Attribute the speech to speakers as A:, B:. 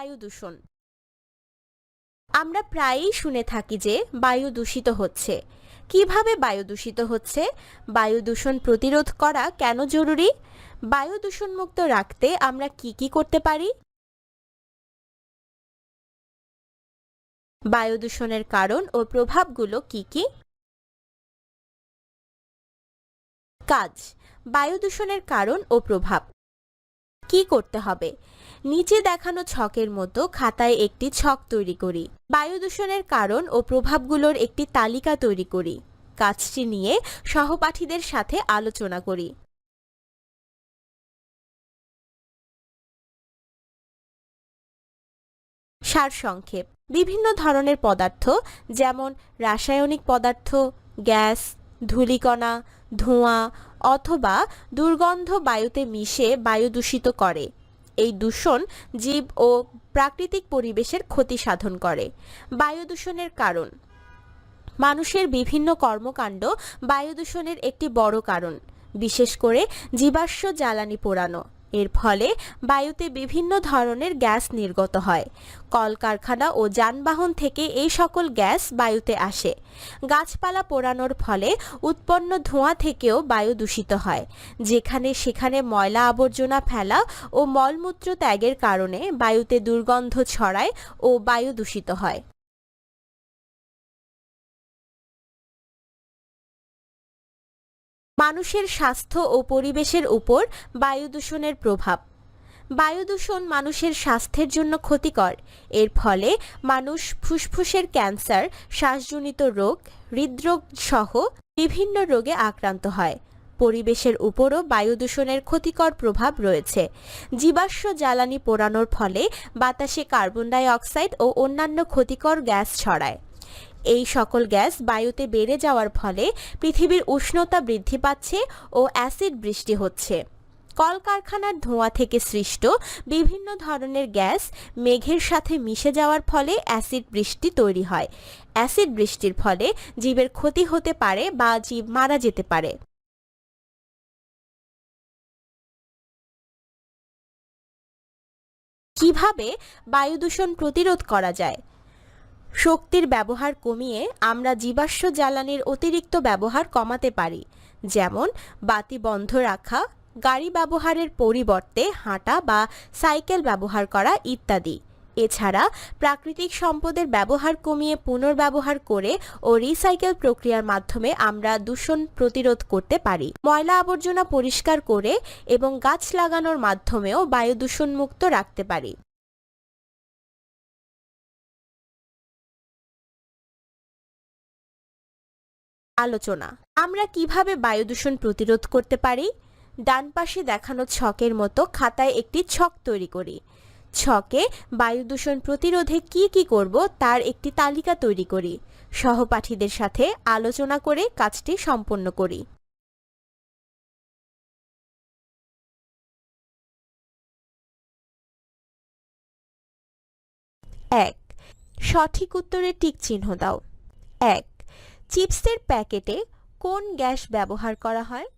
A: বায়ু দূষণ। আমরা প্রায়ই শুনে থাকি যে বায়ু দূষিত হচ্ছে। কীভাবে বায়ু দূষিত হচ্ছে? বায়ু দূষণ প্রতিরোধ করা কেন জরুরি? বায়ু দূষণ মুক্ত রাখতে আমরা কি কি করতে পারি? বায়ু দূষণের কারণ ও প্রভাবগুলো কি কি? কাজ। বায়ু দূষণের কারণ ও প্রভাব। কি করতে হবে? নিচে দেখানো ছকের মতো খাতায় একটি ছক তৈরি করি। বায়ু দূষণের কারণ ও প্রভাবগুলোর একটি তালিকা তৈরি করি। কাজটি নিয়ে সহপাঠীদের সাথে আলোচনা করি। সারসংক্ষেপ। বিভিন্ন ধরনের পদার্থ যেমন রাসায়নিক পদার্থ, গ্যাস, ধূলিকণা, ধোঁয়া অথবা দুর্গন্ধ বায়ুতে মিশে বায়ু দূষিত করে। এই দূষণ জীব ও প্রাকৃতিক পরিবেশের ক্ষতি সাধন করে। বায়ু দূষণের কারণ। মানুষের বিভিন্ন কর্মকাণ্ড বায়ু দূষণের একটি বড় কারণ। বিশেষ করে জীবাশ্ম জ্বালানি পোড়ানো। এর ফলে বায়ুতে বিভিন্ন ধরনের গ্যাস নির্গত হয়। কলকারখানা ও যানবাহন থেকে এই সকল গ্যাস বায়ুতে আসে। গাছপালা পোড়ানোর ফলে উৎপন্ন ধোঁয়া থেকেও বায়ু দূষিত হয়, যেখানে সেখানে ময়লা আবর্জনা ফেলা ও মলমূত্র ত্যাগের কারণে বায়ুতে দুর্গন্ধ ছড়ায় ও বায়ু দূষিত হয়। মানুষের স্বাস্থ্য ও পরিবেশের উপর বায়ু দূষণের প্রভাব। বায়ু দূষণ মানুষের স্বাস্থ্যের জন্য ক্ষতিকর। এর ফলে মানুষ ফুসফুসের ক্যান্সার, শ্বাসজনিত রোগ, হৃদরোগ সহ বিভিন্ন রোগে আক্রান্ত হয়। পরিবেশের উপরও বায়ু দূষণের ক্ষতিকর প্রভাব রয়েছে। জীবাশ্ম জ্বালানি পোড়ানোর ফলে বাতাসে কার্বন ডাই অক্সাইড ও অন্যান্য ক্ষতিকর গ্যাস ছড়ায়। এই সকল গ্যাস বায়ুতে বেড়ে যাওয়ার ফলে পৃথিবীর উষ্ণতা বৃদ্ধি পাচ্ছে ও অ্যাসিড বৃষ্টি হচ্ছে। কলকারখানার ধোঁয়া থেকে সৃষ্ট বিভিন্ন ধরনের গ্যাস মেঘের সাথে মিশে যাওয়ার ফলে অ্যাসিড বৃষ্টি তৈরি হয়। অ্যাসিড বৃষ্টির ফলে জীবের ক্ষতি হতে পারে বা জীব মারা যেতে পারে। কীভাবে বায়ু দূষণ প্রতিরোধ করা যায়? শক্তির ব্যবহার কমিয়ে আমরা জীবাশ্ম জ্বালানির অতিরিক্ত ব্যবহার কমাতে পারি, যেমন বাতি বন্ধ রাখা, গাড়ি ব্যবহারের পরিবর্তে হাঁটা বা সাইকেল ব্যবহার করা ইত্যাদি। এছাড়া প্রাকৃতিক সম্পদের ব্যবহার কমিয়ে পুনর্ব্যবহার করে ও রিসাইকেল প্রক্রিয়ার মাধ্যমে আমরা দূষণ প্রতিরোধ করতে পারি। ময়লা আবর্জনা পরিষ্কার করে এবং গাছ লাগানোর মাধ্যমেও বায়ু দূষণমুক্ত রাখতে পারি। আলোচনা। আমরা কীভাবে বায়ু দূষণ প্রতিরোধ করতে পারি? ডান পাশে দেখানো ছকের মতো খাতায় একটি ছক তৈরি করি। ছকে বায়ু দূষণ প্রতিরোধে কি কি করব তার একটি তালিকা তৈরি করি। সহপাঠীদের সাথে আলোচনা করে কাজটি সম্পন্ন করি। এক, সঠিক উত্তরে টিক চিহ্ন দাও। এক চিপসের প্যাকেটে কোন গ্যাস ব্যবহার করা হয়?